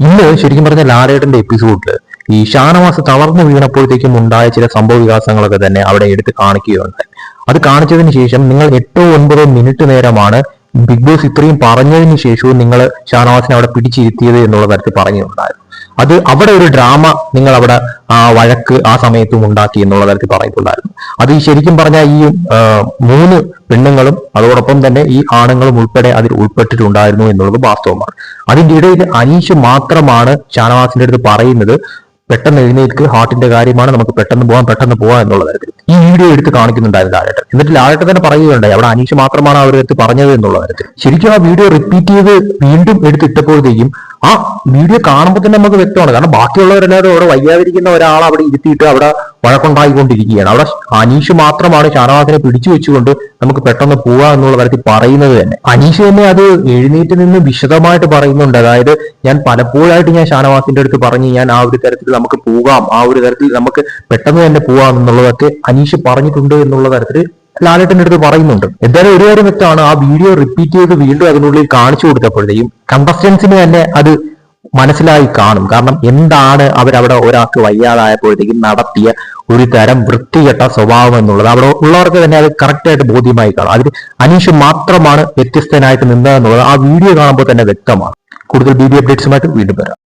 ഇന്ന് ശരിക്കും പറഞ്ഞ ലാലേട്ടന്റെ എപ്പിസോഡിൽ ഈ ഷാനവാസ് തളർന്നു വീണപ്പോഴത്തേക്കും ഉണ്ടായ ചില സംഭവ വികാസങ്ങളൊക്കെ തന്നെ അവിടെ എടുത്ത് കാണിക്കുകയുണ്ടായി. അത് കാണിച്ചതിന് ശേഷം നിങ്ങൾ എട്ടോ ഒൻപതോ മിനിറ്റ് നേരമാണ് ബിഗ് ബോസ് ഇത്രയും പറഞ്ഞതിന് ശേഷവും നിങ്ങൾ ഷാനവാസിനെ അവിടെ പിടിച്ചിരുത്തിയത് എന്നുള്ള തരത്തിൽ പറഞ്ഞിട്ടുണ്ടായിരുന്നു. അത് അവിടെ ഒരു ഡ്രാമ നിങ്ങൾ അവിടെ ആ വഴക്ക് ആ സമയത്തും ഉണ്ടാക്കി എന്നുള്ള തരത്തിൽ പറഞ്ഞിട്ടുണ്ടായിരുന്നു അത് ഈ ശരിക്കും പറഞ്ഞാൽ ഈ മൂന്ന് പെണ്ണുങ്ങളും അതോടൊപ്പം തന്നെ ഈ ആണുങ്ങളും ഉൾപ്പെടെ അതിൽ ഉൾപ്പെട്ടിട്ടുണ്ടായിരുന്നു എന്നുള്ളത് വാസ്തവമാണ്. അതിന്റെ ഇടയിൽ അനീഷ് മാത്രമാണ് ഷാനവാസിന്റെ അടുത്ത് പറയുന്നത് പെട്ടെന്ന് എഴുന്നേൽക്ക് ഹാർട്ടിന്റെ കാര്യമാണ് നമുക്ക് പെട്ടെന്ന് പോകാം പെട്ടെന്ന് പോകാം എന്നുള്ള തരത്തിൽ. ഈ വീഡിയോ എടുത്ത് കാണിക്കുന്നുണ്ടായിരുന്നു ലാലേട്ടൻ. എന്നിട്ട് ലാലേട്ടൻ തന്നെ പറയുകയുണ്ടായി അവിടെ അനീഷ് മാത്രമാണ് അവരെടുത്ത് പറഞ്ഞത് എന്നുള്ള തരത്തിൽ. ശരിക്കും ആ വീഡിയോ റിപ്പീറ്റ് ചെയ്ത് വീണ്ടും എടുത്തിട്ടപ്പോഴത്തേക്കും ആ വീഡിയോ കാണുമ്പോൾ തന്നെ നമുക്ക് വ്യക്തമാണ്. കാരണം ബാക്കിയുള്ളവരെല്ലാവരും അവിടെ വയ്യാതിരിക്കുന്ന ഒരാൾ അവിടെ ഇരുത്തിയിട്ട് അവിടെ വഴക്കുണ്ടായിക്കൊണ്ടിരിക്കുകയാണ്. അവിടെ അനീഷ് മാത്രമാണ് ഷാനവാസിനെ പിടിച്ചു വെച്ചുകൊണ്ട് നമുക്ക് പെട്ടെന്ന് പോവാ എന്നുള്ള തരത്തിൽ പറയുന്നത് തന്നെ. അനീഷ് തന്നെ അത് എഴുന്നേറ്റ് നിന്ന് വിശദമായിട്ട് പറയുന്നുണ്ട്. അതായത് ഞാൻ പലപ്പോഴായിട്ട് ഞാൻ ഷാനവാസിന്റെ അടുത്ത് പറഞ്ഞ് ഞാൻ ആ ഒരു തരത്തിൽ നമുക്ക് പോകാം ആ ഒരു തരത്തിൽ നമുക്ക് പെട്ടെന്ന് തന്നെ പോവാം എന്നുള്ളതൊക്കെ അനീഷ് പറഞ്ഞിട്ടുണ്ട് എന്നുള്ള തരത്തിൽ ലാലേട്ടന്റെ അടുത്ത് പറയുന്നുണ്ട്. എന്തായാലും ഒരു കാര്യം വ്യക്തമാണ് ആ വീഡിയോ റിപ്പീറ്റ് ചെയ്ത് വീണ്ടും അതിനുള്ളിൽ കാണിച്ചു കൊടുത്തപ്പോഴത്തേക്കും കണ്ടസ്റ്റൻസിന് തന്നെ അത് മനസ്സിലായി കാണും. കാരണം എന്താണ് അവരവിടെ ഒരാൾക്ക് വയ്യാതായപ്പോഴത്തേക്കും നടത്തിയ ഒരു തരം വൃത്തികെട്ട സ്വഭാവം എന്നുള്ളത്. അവിടെ ഉള്ളവർക്ക് തന്നെ അത് കറക്റ്റായിട്ട് ബോധ്യമായി കാണും. അതിൽ അനീഷ് മാത്രമാണ് വ്യത്യസ്തനായിട്ട് നിന്നതെന്നുള്ളത് ആ വീഡിയോ കാണുമ്പോൾ തന്നെ വ്യക്തമാണ്. കൂടുതൽ വീഡിയോ അപ്ഡേറ്റ്സുമായിട്ട് വീണ്ടും വരാം.